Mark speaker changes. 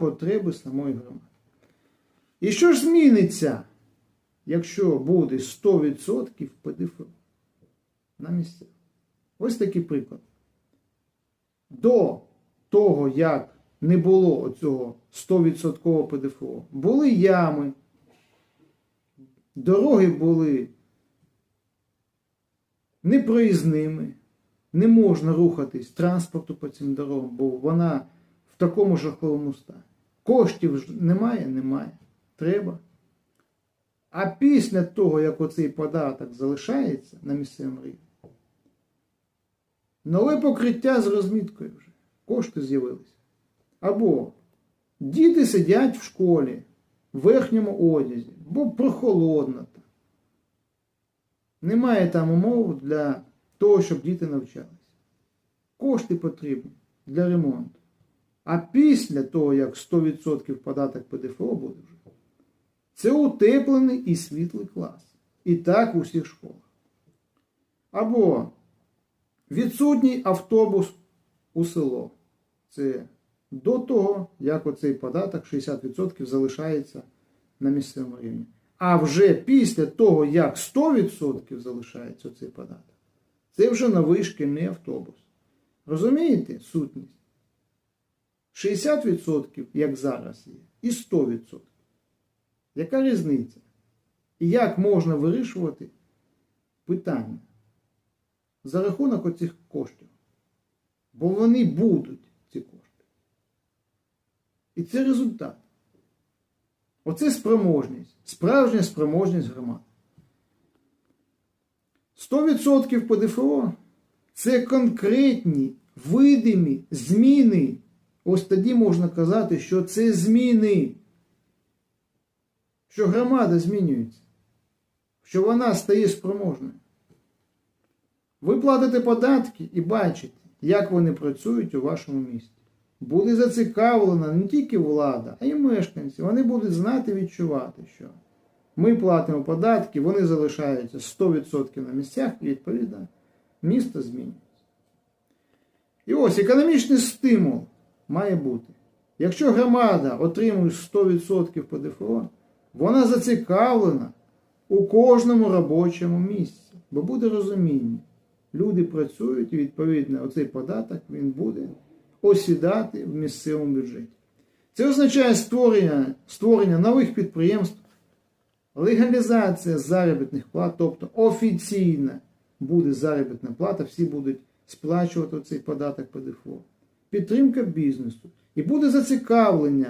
Speaker 1: потреби самої громади. І що ж зміниться, якщо буде 100% ПДФО на місцях? Ось такий приклад. До того, як не було цього 100% ПДФО, були ями, дороги були непроїзними, не можна рухатись транспорту по цим дорогам, бо вона в такому жахливому стані. Коштів немає, немає. Треба. А після того, як оцей податок залишається на місцевому рівні, нове покриття з розміткою вже. Кошти з'явилися. Або діти сидять в школі в верхньому одязі, бо прохолодно там. Немає там умов для того, щоб діти навчалися. Кошти потрібні для ремонту. А після того, як 100% податок ПДФО буде вже, це утеплений і світлий клас. І так у всіх школах. Або відсутній автобус у село. Це до того, як оцей податок 60% залишається на місцевому рівні. А вже після того, як 100% залишається цей податок, це вже новий шкільний автобус. Розумієте сутність? 60%, як зараз є, і 100%. Яка різниця? І як можна вирішувати питання за рахунок оцих коштів? Бо вони будуть, ці кошти. І це результат. Оце спроможність, справжня спроможність громад. 100% ПДФО це конкретні видимі зміни. Ось тоді можна казати, що це зміни, що громада змінюється, що вона стає спроможною. Ви платите податки і бачите, як вони працюють у вашому місті. Буде зацікавлена не тільки влада, а й мешканці. Вони будуть знати відчувати, що ми платимо податки, вони залишаються 100% на місцях і відповідно місто змінюється. І ось економічний стимул має бути. Якщо громада отримує 100% ПДФО, вона зацікавлена у кожному робочому місці, бо буде розуміння. Люди працюють і відповідно оцей податок він буде осідати в місцевому бюджеті. Це означає створення, створення нових підприємств, легалізація заробітних плат, тобто офіційна буде заробітна плата, всі будуть сплачувати цей податок ПДФО, підтримка бізнесу. І буде зацікавлення